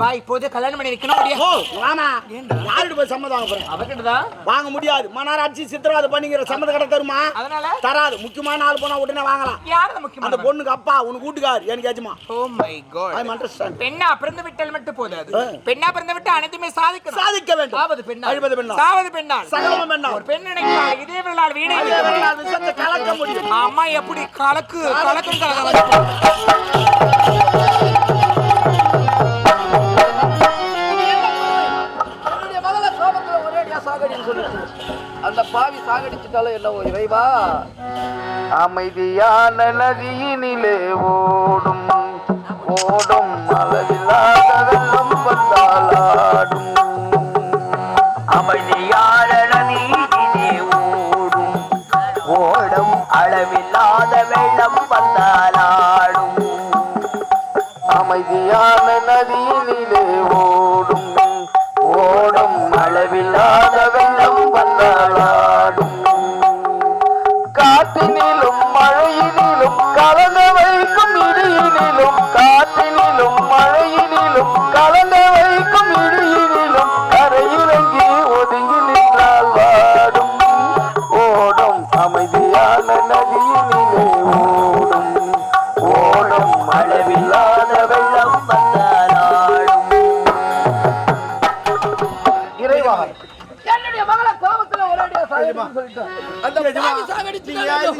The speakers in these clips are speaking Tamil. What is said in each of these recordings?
வா இப்போதே கல்யாணம் பண்ணி வைக்கணும் வாமா. யார்கிட்ட போய் சம்மதம் வாங்க போறேன் அவர்கிட்டதான் வாங்க முடியாது. மனாராட்சி சித்திரவாதம் பண்ணிக்கிற சம்மத கடை தருமா? அதனால? தராது. முக்கியமான ஆள் போனா உடனே வாங்கலாம். யார் அந்த அந்த பொண்ணுக்கு அப்பா உனக்கு வீட்டுக்கார் எனக்கு ஏஜமா oh my God I understand பெண்ணா பிறந்து விட்டால் மட்டும் போதாது. பெண்ணா பிறந்து விட்டு அனைத்துமே சாதிக்கணும். சாதிக்க வேண்டும். சாவது பெண்ணா அழிவது பெண்ணா சாவது பெண்ணா சகலமும் பெண்ணா ஒரு பெண் நினைக்கிறாள் இதே விரலால் வீணை அதே வரலாறு விஷயத்தை கலக்க முடியும். அம்மா எப்படி கலக்கு கலக்கும் கலக்க அந்த பாவி சாகடிச்சுட்டாலும் என்னவோ இறைவா? அமைதியான நதியினிலே ஓடும் ஓடும் அளவில்லாத வெள்ளம் வந்தாலாடும் அமைதியான நதியினிலே ஓடும் ஓடும் அளவில்லாத வெள்ளம் வந்தாலாடும் அமைதியான நதியினிலே ஓடும்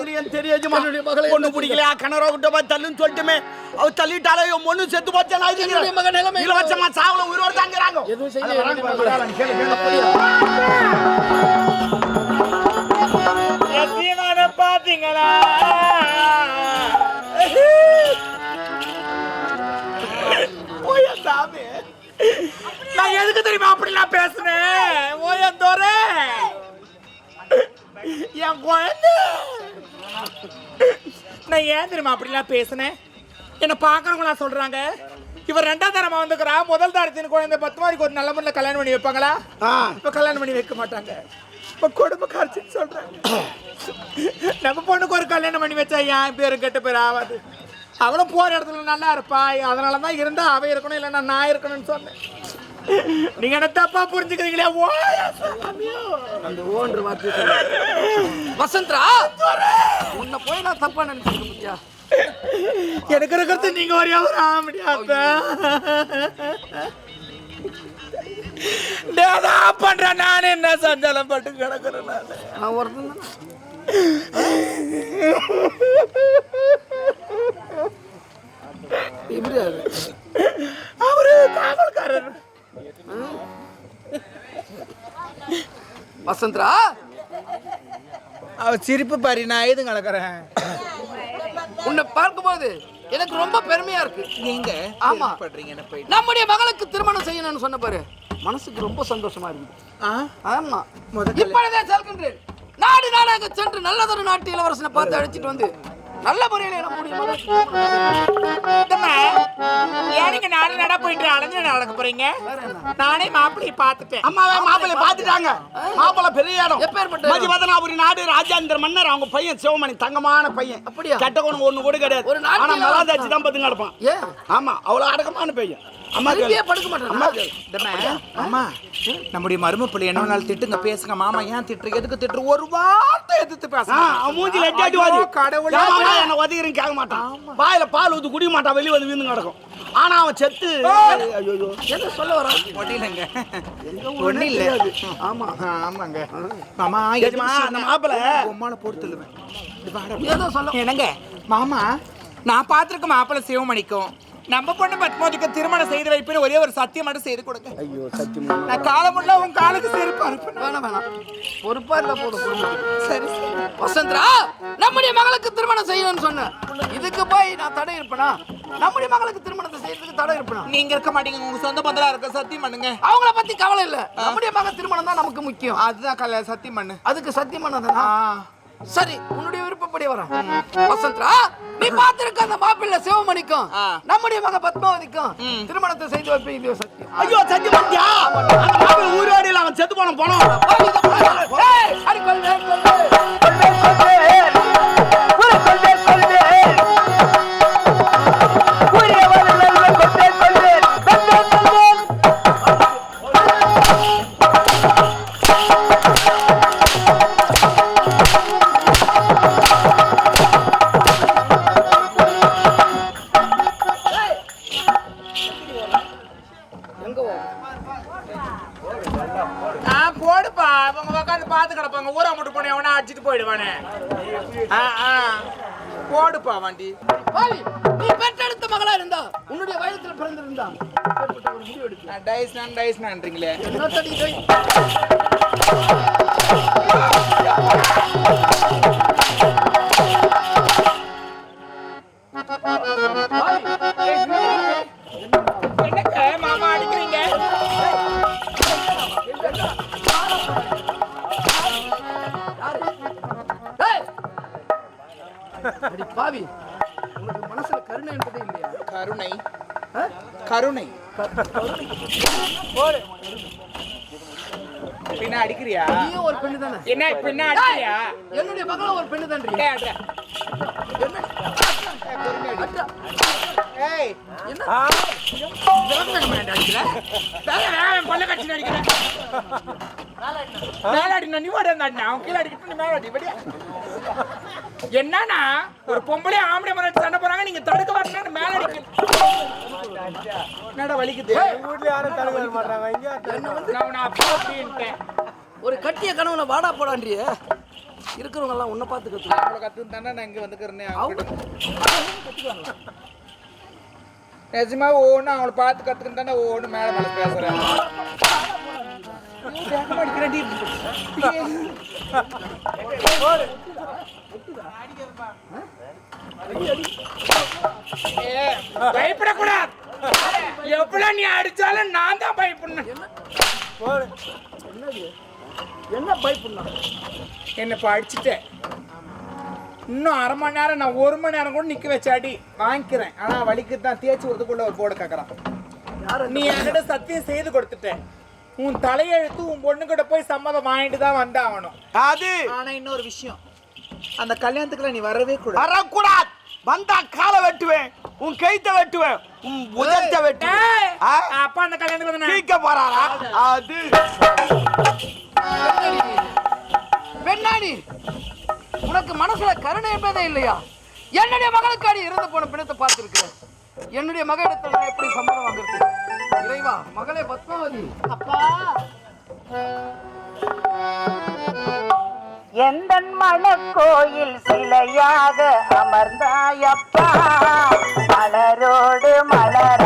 சாகடிச்சுட்டாலும் தெரியுமா பொண்ணு பிடிக்கலையா கணவரை விட்ட போய் தள்ளுன்னு சொல்லிட்டுமே அவ தள்ளிட்டாலே பொண்ணு செத்து போச்சா நான் என்னுடைய மகன் நிலைமை இலவசமா சாவல உயிரோட தாங்கிறாங்க. எதுவும் பாத்தீங்களா சாமி. நான் எதுக்கு தெரியுமா அப்படிலாம் பேசுனேன்? ஓயந்தோரே என் குழந்தை. நான் ஏன் தெரியுமா அப்படிலாம் பேசுனேன்? என்னை பார்க்கறவங்க நான் சொல்றாங்க. இவர் ரெண்டாம் தரமா வந்துக்கிறா முதல் தரத்தின் குழந்தை பத்து மாடிக்கு ஒரு நல்ல முறையில் கல்யாணம் பண்ணி வைப்பாங்களா? இப்ப கல்யாணம் பண்ணி வைக்க மாட்டாங்க. இப்ப குடும்ப காட்சின்னு சொல்றாங்க. நம்ம பொண்ணுக்கு ஒரு கல்யாணம் பண்ணி வச்சா என் பேரு கெட்ட பேர் ஆகாது. அவளும் போற இடத்துல நல்லா இருப்பா. அதனால தான் இருந்தா அவ இருக்கணும் இல்லைன்னா நான் இருக்கணும்னு சொன்னேன். நீங்க என்ன தப்பா புரிஞ்சுக்கிறீங்களே? அந்த ஓன்ற வார்த்தை வசந்தரா! உன்னை போய் நான் தப்பா நினைச்சிருக்கேன் பத்தியா. எனக்கு இருக்கிறது நீங்க ஒரு ஆம்படியாத்த நான் பண்றேன். நான் என்ன சஞ்சலம் பட்டு கிடக்குறேன் நான். ஒருத்தன் தானே. எப்படி அது அவரு காவல்காரர் வசந்தரா அவர் சிரிப்பு பாரி நான் எது கிடக்குறேன் உன்னை பார்க்கும்போது எனக்கு ரொம்ப பெருமையா இருக்கு. நீங்க ஆமா. பண்றீங்க என்ன நம்முடைய மகளுக்கு திருமணம் செய்யணும்னு சொன்ன பாரு மனசுக்கு ரொம்ப சந்தோஷமா இருக்குது. ஆமா. இப்பொழுதே செல்கின்றேன். நாடு நாடாக சென்று நல்லதொரு நாட்டு இளவரசனை பார்த்து அழைச்சிட்டு வந்து நல்ல முறையில் நம்முடைய மகளுக்கு இந்தம்மா, ஏன் நீங்க நாடு போயிட்டு அலைஞ்சு நடக்க போறீங்க? நானே மாப்பிள்ளையை பார்த்துட்டேன். அம்மாவே மாப்பிள்ளை பார்த்துட்டாங்க. மாப்பிள்ளை பெரிய இடம்? மதிவதனாபுரி நாடு ராஜேந்திர மன்னர். அவங்க பையன் சிவமணி தங்கமான பையன். அப்படியா? கெட்ட குணம் ஒண்ணு கூட கிடையாது. ஆனா மலாதாச்சி தான் பத்துங்க கிடப்பான். ஏன்? ஆமா அவ்வளவு அடக்கமான பையன். அம்மா படுக்க மாட்டேன் அம்மா நம்முடைய மரும பிள்ளை என்ன வேணாலும் திட்டுங்க. பேசுங்க. மாமா ஏன் திட்டுற? எதுக்கு திட்டுற? ஒரு வார்த்தை எதிர்த்து பேசுங்க எட்டி அடி வாதி. கடவுளே. என்னை உதைக்கிறீங்க கேட்க மாட்டான். வாயில பால் ஊத்து குடிக்க மாட்டான். வெளிய வந்து வீந்து கிடக்கும். ஆனா அவன் செத்து. ஐயோ என்ன சொல்ல வரான் ஒண்ணில்லைங்க ஒண்ணு இல்ல. ஆமா. ஆமாங்க. மாமா ஏஜமா, அந்த மாப்பிள்ளை பொம்மால போட்டு தள்ளுவேன். ஏதோ சொல்ல. என்னங்க? மாமா. நான் பார்த்திருக்க மாப்பிள்ளை சிவமணிக்கும். நம்ம பொண்ணு பத்மாவதிக்கு திருமணம் செய்து வைப்பேன்னு ஒரே ஒரு சத்தியம் மட்டும் செய்து கொடுங்க. ஐயோ சத்தியமா நான் காலமுள்ள உன் காலுக்கு செருப்பா இருப்பேன் வேணாம் வேணாம். பொறுப்பா இருந்தா போதும். சரி வசந்தரா நம்முடைய மகளுக்கு திருமணம் செய்யணும்னு சொன்னேன். இதுக்கு போய் நான் தடை இருப்பேனா? நம்முடைய மகளுக்கு திருமணத்தை செய்யறதுக்கு தடை இருப்பேனா? நீங்க இருக்க மாட்டீங்க. உங்க சொந்த பந்தலா இருக்க சத்தியம் பண்ணுங்க. அவங்கள பத்தி கவலை இல்ல. நம்முடைய மகள் திருமணம் தான் நமக்கு முக்கியம். அதுதான் கல்ல சத்தியம் பண்ணு. அதுக்கு சத்தியம் பண்ணாதானா. சரி உன்னுடைய விருப்பப்படி வரேன் வசந்தரா நீ பார்த்திருக்க அந்த மாப்பிள்ளை சிவமணிக்கும். நம்முடைய மக பத்மாவதிக்கும் திருமணத்தை செய்து வைப்பேன் இது சத்தியம். ஐயோ சத்தியம் பண்ணியா அந்த மாப்பிள்ளை ஊரோடியில் அவன் செத்து போன போனோம் போடுப்பா வண்டி. நீ பெற்றெடுத்த மகளா இருந்தா? உன்னுடைய வயத்துல பிறந்திருந்தா. டைஸ் நான் டைஸ் நான்றீங்களே. என்ன தடி அடி பாவி. உனக்கு மனசுல கருணை என்பதே இல்லையா? கருணை? கருணை. பின்ன அடிக்கிறியா? நீயும் ஒரு பெண்ணு தானே? என்ன பின்ன அடிக்கிறியா? என்னுடைய மகளும் ஒரு பெண்ணு தான்றி. ஏய் என்ன? கொல்ல கட்சி அடிக்கிறேன் மேல அடினா நீ வாட அடினா அவன் கீழே அடிக்கிட்டு நீ மேல அடி படியா என்னன்னா ஒரு பொம்பளை ஆம்பளை மரம் சண்டை போறாங்க நீங்க தடுக்க வரணும் மேல அடிக்க என்னடா வலிக்குது? என்ன வந்து நான் உன்னை அப்பா அப்படின்ட்டேன் ஒரு கட்டிய கனவுல வாடா போடான்றிய. இருக்கிறவங்க எல்லாம் உன்னை பார்த்து கத்து அவங்கள கத்து தானே நான் இங்க வந்துக்கிறேன் அவங்க நிஜமா ஒவ்வொன்று அவங்கள பார்த்து கத்துக்கிட்டு தானே ஒவ்வொன்று மேல மேல பேசுறேன். பயப்படக்கூடாது. எவ்வளவு நீ அடிச்சாலும் நான் தான் பயப்படணும். என்ன பயப்படணும் என்ன இப்போ அடிச்சுட்டேன் இன்னும் அரை மணி நேரம் நான் ஒரு மணி நேரம் கூட நிக்க வச்சு அடி வாங்கிக்கிறேன். ஆனா வலிக்கு தான் தேய்ச்சி விடுறதுக்குள்ள ஒரு போர்டு கேட்கறான் நீ என்கிட்ட சத்தியம் செய்து கொடுத்துட்டேன் உன் தலையெழுத்து உன் பொண்ணுகிட்ட போய் சம்மதம் வாங்கிட்டு தான் வந்தாகணும். அது ஆனா இன்னொரு விஷயம். அந்த கல்யாணத்துக்குள்ள நீ வரவே கூடாது. வரக்கூடாது. வந்தா காலை வெட்டுவேன். உன் கைத்த வெட்டுவேன். உன் புஜத்தை வெட்டுவேன்? அப்பா அந்த கல்யாணத்துக்கு தீக்க போறாரா? அது. பெண்ணாடி உனக்கு மனசுல கருணை என்பதே இல்லையா? என்னுடைய மகளுக்காடி இறந்து போன பிணத்தை பார்த்திருக்கிறேன். என்னுடைய மகளிடத்தில் எப்படி சம்மதம் வாங்குறது? இறைவா மகளே பத்மாவதி. அப்பா. எந்த மணக்கோயில் சிலையாக அமர்ந்தாயப்பா. மலரோடு மலர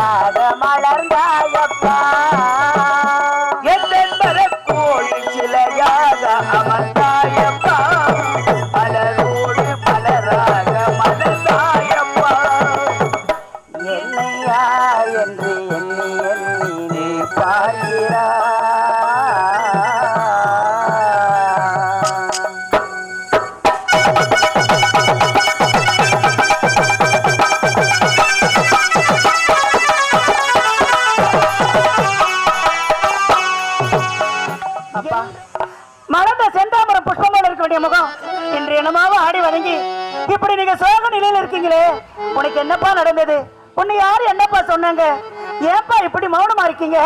இருக்கீங்க.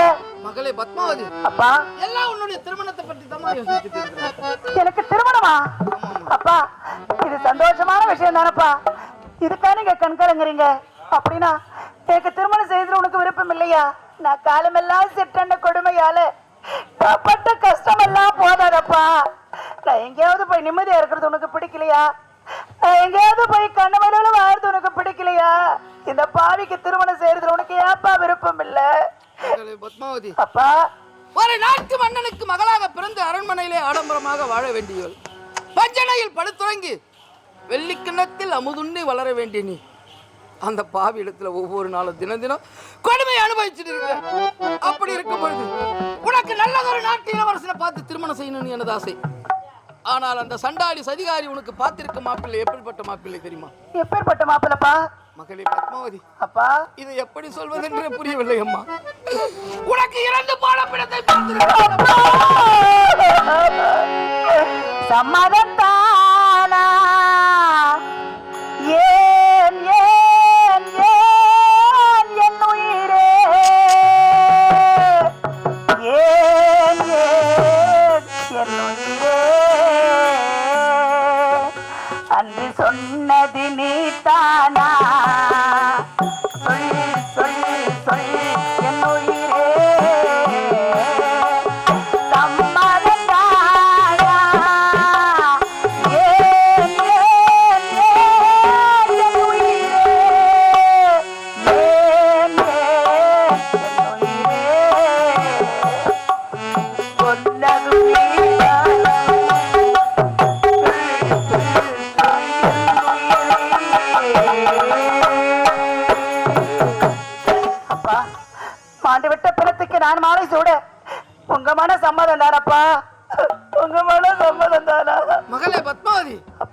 மகளே பத்மாவதி. அப்பா. எல்லாம் உன்னுடைய திருமணத்தை பற்றி தான் யோசிச்சுட்டு எனக்கு திருமணமா? அப்பா இது சந்தோஷமான விஷயம் தானப்பா. இதுக்கா நீங்க கண்கலங்குறீங்க? அப்படின்னா எனக்கு திருமணம் செய்யறது உனக்கு விருப்பம் இல்லையா? நான் காலமெல்லாம் சிற்றண்ட கொடுமையால பட்ட கஷ்டம் எல்லாம் போதாதப்பா. நான் எங்கேயாவது போய் நிம்மதியா இருக்கிறது உனக்கு பிடிக்கலையா? எங்கேயாவது போய் கண்ணு மலையில வாழ்றது உனக்கு பிடிக்கலையா? இந்த பாவிக்கு திருமணம் செய்யறதுல உனக்கு ஏப்பா விருப்பம் இல்ல? பத்மாவதி. அப்பா. ஒரு நாட்டு மன்னனுக்கு மகளாக பிறந்து அரண்மனையிலே ஆடம்பரமாக வாழ வேண்டியவள். பஞ்சனையில் படுத்துறங்கி வெள்ளிக்கிண்ணத்தில் அமுதுண்ணி வளர வேண்டிய நீ. அந்த பாவி இடத்துல ஒவ்வொரு நாளும் தினம் தினம் கொடுமை அனுபவிச்சுட்டு இருக்க அப்படி இருக்கும் பொழுது உனக்கு நல்லதொரு நாட்டு இளவரசனை பார்த்து திருமணம் செய்யணும்னு எனது ஆசை. ஆனால் அந்த சண்டாளி சதிகாரி உனக்கு பார்த்திருக்க மாப்பிள்ளை எப்படிப்பட்ட மாப்பிள்ளை தெரியுமா? எப்பேற்பட்ட மாப்பிள்ளப்பா? மகளே பத்மாவதி அப்பா. இதை எப்படி சொல்வதென்றே புரியவில்லை அம்மா. உனக்கு இறந்து போன பிணத்தை சம்மதத்தானா ஏன்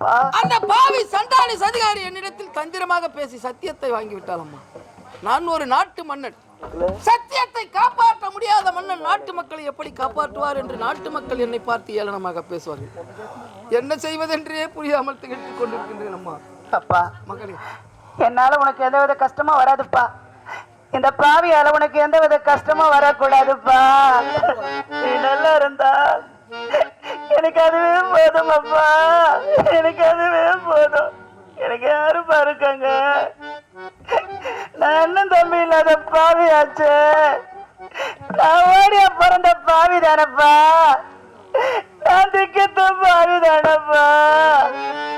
அப்பா அந்த பாவி சண்டாளி சதிகாரி என்னிடத்தில் தந்திரமாக பேசி சத்தியத்தை வாங்கி விட்டாளம்மா. நான் ஒரு நாட்டு மன்னன். சத்தியத்தை காப்பாற்ற முடியாத மன்னன் நாட்டு மக்களை எப்படி காப்பாற்றுவார் என்று நாட்டு மக்கள் என்னை பார்த்து ஏளனமாக பேசுவார்கள். என்ன செய்வதென்றே புரியாமல் திகழ்த்து கொண்டிருக்கின்றேன் அம்மா. அப்பா மகளே. என்னால உனக்கு எந்தவித கஷ்டமும் வராதுப்பா. இந்த பாவியால உனக்கு எந்தவித கஷ்டமும் வரக்கூடாதுப்பா. நீ நல்லா இருந்தா எனக்கு அதுவே போதும் அப்பா எனக்கு அதுவே போதும். எனக்கு யாரும் இருக்காங்க நான் என்ன தம்பி இல்லாத பாவியாச்சு. நான் ஓடியா பிறந்த பாவி தானப்பா நான் திக்கத்த பாவி தானப்பா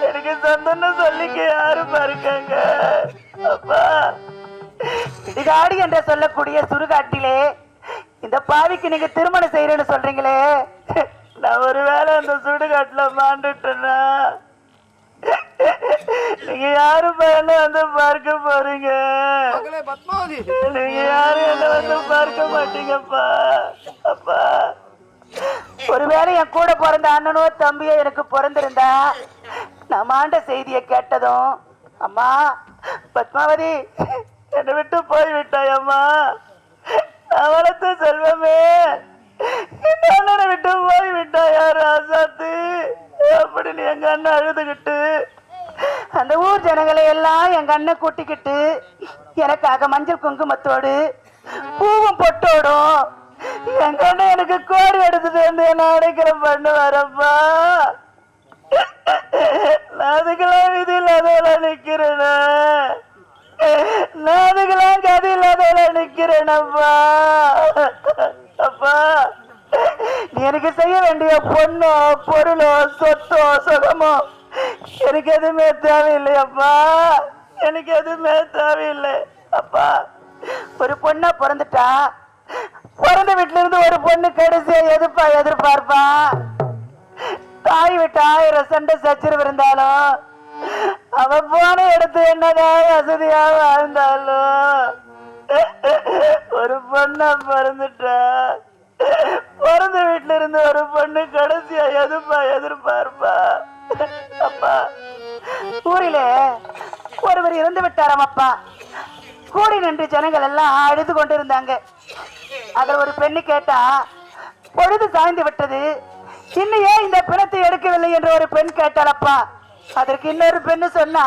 எனக்கு சொந்தம்னு சொல்லிக்க யாரும் இருக்காங்க அப்பா இடிகாடி என்று சொல்லக்கூடிய சுடுகாட்டிலே இந்த பாவிக்கு நீங்க திருமணம் செய்யறேன்னு சொல்றீங்களே. நான் ஒருவேளை அந்த சுடுகாட்டுல மாண்டுட்டேன்னா நீங்க யாரு பையனை வந்து பார்க்க போறீங்க? நீங்க யாரும் என்ன வந்து பார்க்க மாட்டீங்கப்பா. அப்பா. ஒருவேளை என் கூட பிறந்த அண்ணனோ தம்பியோ எனக்கு பிறந்திருந்தா நான் மாண்ட செய்தியை கேட்டதும் அம்மா பத்மாவதி என்னை விட்டு போய் விட்டாய் அம்மா. நான் வளர்த்த செல்வமே. இந்த அண்ணனை விட்டு போய் விட்டா யார் ஆசாத்து? அப்படின்னு எங்க அண்ணன் அழுதுகிட்டு அந்த ஊர் ஜனங்களை எல்லாம் எங்க அண்ணன் கூட்டிக்கிட்டு எனக்காக மஞ்சள் குங்குமத்தோடு பூவும் பொட்டோடும் எங்க அண்ணன் எனக்கு கோடி எடுத்துட்டு வந்து என்ன அடைக்கலம் பண்ணு வரப்பா நான் அதுக்கெல்லாம் விதி இல்லாதவள நிக்கிறேன். நான் அதுக்கெல்லாம் கதி இல்லாதவள நிக்கிறேனப்பா. அப்பா. நீ எனக்கு செய்ய வேண்டிய பொண்ணோ பொருளோ சொத்தோ சுகமோ எனக்கு எதுவுமே தேவையில்லையப்பா எனக்கு எதுவுமே தேவையில்லை அப்பா. ஒரு பொண்ணா பிறந்துட்டா பிறந்த வீட்டுல இருந்து ஒரு பொண்ணு கடைசியா எதிர்ப்பா எதிர்பார்ப்பா? தாய் விட்டு ஆயிரம் சண்டை சச்சரவு இருந்தாலும் அவ போன இடத்து என்னதான் வசதியா வாழ்ந்தாலும் ஒரு பொண்ணா பிறந்துட்டா. பிறந்த வீட்டுல இருந்து ஒரு பொண்ணு கடைசியா எதுப்பா எதிர்பார்ப்பா? அப்பா ஊரிலே ஒருவர் இறந்து விட்டாராம் அப்பா. கூடி நின்று ஜனங்கள் எல்லாம் அழுது கொண்டு இருந்தாங்க அதில் ஒரு பெண்ணு கேட்டா பொழுது சாய்ந்து விட்டது. இன்னும் ஏன் இந்த பிணத்தை எடுக்கவில்லை என்று ஒரு பெண் கேட்டாளப்பா அதற்கு இன்னொரு பெண்ணு சொன்னா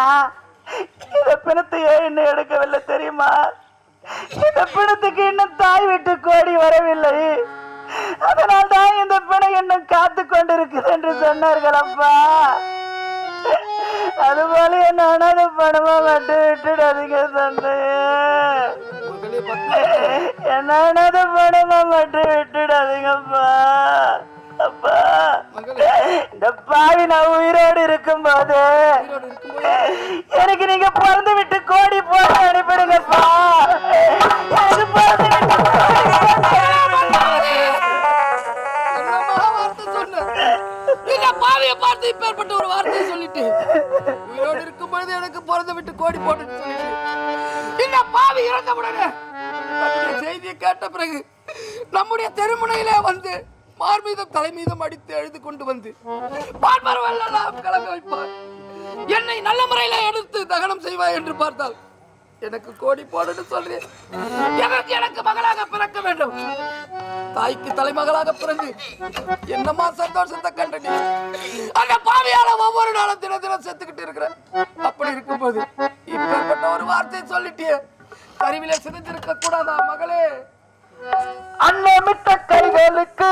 இந்த பிணத்தை ஏன் இன்னும் எடுக்கவில்லை தெரியுமா? இந்த பிணத்துக்கு இன்னும் தாய் விட்டு கோடி வரவில்லை. அதனால் தான் இந்த பிணம் இன்னும் காத்து கொண்டிருக்குது என்று சொன்னார்கள் அப்பா. அதுபோல என்ன அனாத பணமா மட்டும் விட்டுடாதீங்க தந்தையே. என்ன அனாத பணமா மட்டும் விட்டுடாதீங்கப்பா அப்பா. இந்த பாவி நான் உயிரோடு உயிரோடு இருக்கும்போது? எனக்கு நீங்க பிறந்து விட்டு கோடி போட அனுப்பிடுங்கப்பா. எனக்கு பிறந்து விட்டு போட்டு பார்த்து இப்பேற்பட்ட ஒரு வார்த்தையை சொல்லிட்டு? உயிரோடு இருக்கும் பொழுது எனக்கு பிறந்த விட்டு கோடி போட்டுன்னு சொல்லிட்டு. இந்த பாவி இறந்த உடனே செய்தியை கேட்ட பிறகு நம்முடைய தெருமுனையிலே வந்து மார்மீதம் தலைமீதம் தலை அடித்து எழுது கொண்டு வந்து பார்ப்பவர்களெல்லாம் கிளம்பி வைப்பார். என்னை நல்ல முறையில எடுத்து தகனம் செய்வாய் என்று பார்த்தால் எனக்கு கோடி போடுன்னு சொல்றேன் எதற்கு எனக்கு மகளாக பிறக்க வேண்டும்? தாய்க்கு தலைமகளாக பிறந்து என்னமா சந்தோஷத்தை கண்ட நீ அந்த பாவியால ஒவ்வொரு நாளும் தின தினம் செத்துக்கிட்டு இருக்கிற அப்படி இருக்கும்போது இப்பேற்பட்ட ஒரு வார்த்தையை சொல்லிட்டியே கருவிலே சிதைஞ்சிருக்க கூடாதா மகளே அன்னமிட்ட கைகளுக்கு